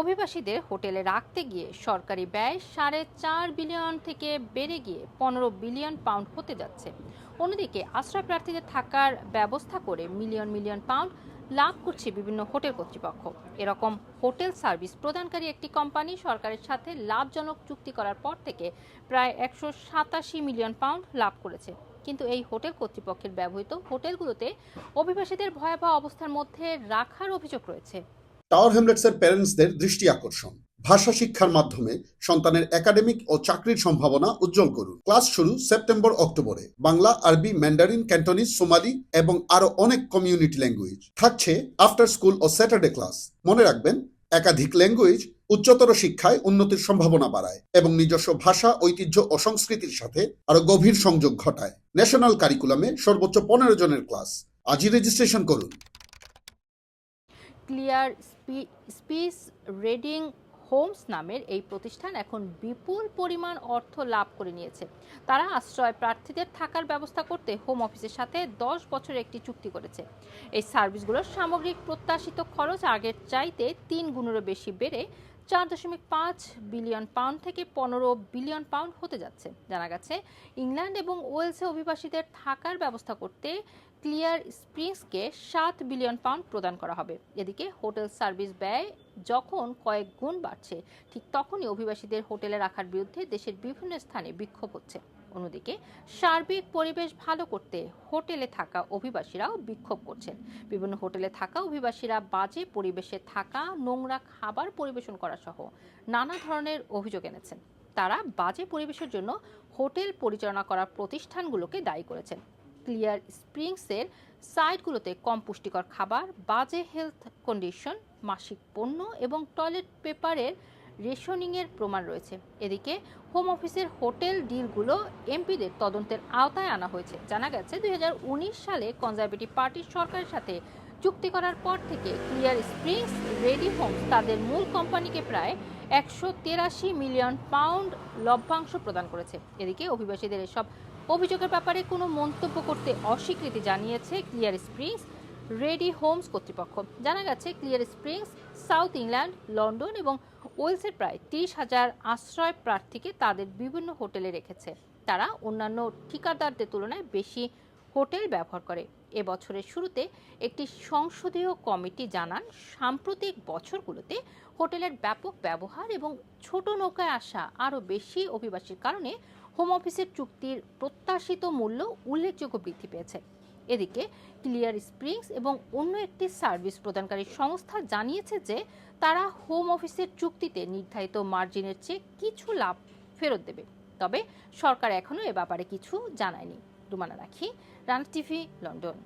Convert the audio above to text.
অভিবাসীদের হোটেলে রাখতে গিয়ে সরকারি ব্যয় সাড়ে চার বিলিয়ন থেকে বেড়ে গিয়ে পনেরো বিলিয়ন পাউন্ড হতে যাচ্ছে। অন্যদিকে আশ্রয় প্রার্থীদের থাকার ব্যবস্থা করে মিলিয়ন মিলিয়ন পাউন্ড লাভ করছে বিভিন্ন হোটেল কর্তৃপক্ষ। এরকম হোটেল সার্ভিস প্রদানকারী একটি কোম্পানি সরকারের সাথে লাভজনক চুক্তি করার পর থেকে প্রায় একশো সাতাশি মিলিয়ন পাউন্ড লাভ করেছে। কিন্তু এই হোটেল কর্তৃপক্ষের ব্যবহৃত হোটেলগুলোতে অভিবাসীদের ভয়াবহ অবস্থার মধ্যে রাখার অভিযোগ রয়েছে। টাওয়ার হ্যামলেটসের প্যারেন্টসদের দৃষ্টি আকর্ষণ। ভাষা শিক্ষার মাধ্যমে সন্তানের একাডেমিক ও চাকরির সম্ভাবনা উজ্জ্বল করুন। ক্লাস শুরু সেপ্টেম্বর, অক্টোবরে। বাংলা, আরবি, ম্যান্ডারিন, ক্যান্টনিজ, সোমালি এবং আরও অনেক কমিউনিটি ল্যাঙ্গুয়েজ। থাকছে আফটার স্কুল ও স্যাটারডে ক্লাস। মনে রাখবেন, একাধিক ল্যাঙ্গুয়েজ উচ্চতর শিক্ষায় উন্নতির সম্ভাবনা বাড়ায় এবং নিজস্ব ভাষা, ঐতিহ্য ও সংস্কৃতির সাথে আরও গভীর সংযোগ ঘটায়। ন্যাশনাল কারিকুলামে সর্বোচ্চ পনেরো জনের ক্লাস। আজই রেজিস্ট্রেশন করুন। ক্লিয়ার স্পিস রেডিং হোমস নামের এই প্রতিষ্ঠান এখন বিপুল পরিমাণ অর্থ লাভ করে নিয়েছে। তারা আশ্রয় প্রার্থীদের থাকার ব্যবস্থা করতে হোম অফিসের সাথে দশ বছরের একটি চুক্তি করেছে। এই সার্ভিসগুলোর সামগ্রিক প্রত্যাশিত খরচ আগের চাইতে তিন গুণেরও বেশি বেড়ে চার দশমিক পাঁচ বিলিয়ন পাউন্ড থেকে পনেরো বিলিয়ন পাউন্ড হতে যাচ্ছে। জানা গেছে, ইংল্যান্ড এবং ওয়েলসে অভিবাসীদের থাকার ব্যবস্থা করতে ক্লিয়ার স্প্রিংসকে সাত বিলিয়ন পাউন্ড প্রদান করা হবে। এদিকে হোটেল সার্ভিস ব্যয় যখন কয়েক গুণ বাড়ছে, ঠিক তখনই অভিবাসীদের হোটেলে রাখার বিরুদ্ধে দেশের বিভিন্ন স্থানে বিক্ষোভ হচ্ছে। অন্যদিকে, সার্বিক পরিবেশ ভালো করতে হোটেলে থাকা অভিবাসীরাও বিক্ষোভ করছেন। বিভিন্ন হোটেলে থাকা অভিবাসীরা বাজে পরিবেশে থাকা, নোংরা খাবার পরিবেশন করা সহ নানা ধরনের অভিযোগ এনেছেন। তারা বাজে পরিবেশের জন্য হোটেল পরিচালনা করা প্রতিষ্ঠানগুলোকে দায়ী করেছেন। ক্লিয়ার স্প্রিংসের সাইটগুলোতে কম পুষ্টিকর খাবার, বাজে হেলথ কন্ডিশন, মাসিক পণ্য এবং টয়লেট পেপারের রেশনিংয়ের প্রমাণ রয়েছে। এদিকে হোম অফিসের হোটেল ডিলগুলো এমপিদের তদন্তের আওতায় আনা হয়েছে। জানা গেছে, দুই হাজার উনিশ সালে কনজারভেটিভ পার্টির সরকারের সাথে চুক্তি করার পর থেকে ক্লিয়ার স্প্রিংস, রেডি হোমস তাদের মূল কোম্পানিকে প্রায় একশো মিলিয়ন পাউন্ড লভ্যাংশ প্রদান করেছে। এদিকে অভিবাসীদের এসব অভিযোগের ব্যাপারে কোনো মন্তব্য করতে অস্বীকৃতি জানিয়েছে ক্লিয়ার স্প্রিংস, রেডি হোমস কর্তৃপক্ষ। জানা গেছে, clear springs south England, London এবং ওয়েলসের প্রায় তিরিশ হাজার আশ্রয় প্রার্থীকে তাদের বিভিন্ন হোটেলে রেখেছে। তারা অন্যান্য ঠিকাদারদের তুলনায় বেশি হোটেল ব্যবহার করে। এ বছরের শুরুতে একটি সংসদীয় কমিটি জানান, সাম্প্রতিক বছরগুলোতে হোটেলের ব্যাপক ব্যবহার এবং ছোট নৌকায় আসা আরও বেশি অভিবাসীর কারণে হোম অফিসের চুক্তির প্রত্যাশিত মূল্য উল্লেখযোগ্য বৃদ্ধি পেয়েছে। এদিকে ক্লিয়ার স্প্রিংস এবং অন্য একটি সার্ভিস প্রদানকারী সংস্থা জানিয়েছে যে তারা হোম অফিসের চুক্তিতে নির্ধারিত মার্জিনের চেয়ে কিছু লাভ ফেরত দেবে। তবে সরকার এখনও এ ব্যাপারে কিছু জানায়নি। রুমানা রাখি রানা টিভি লন্ডন।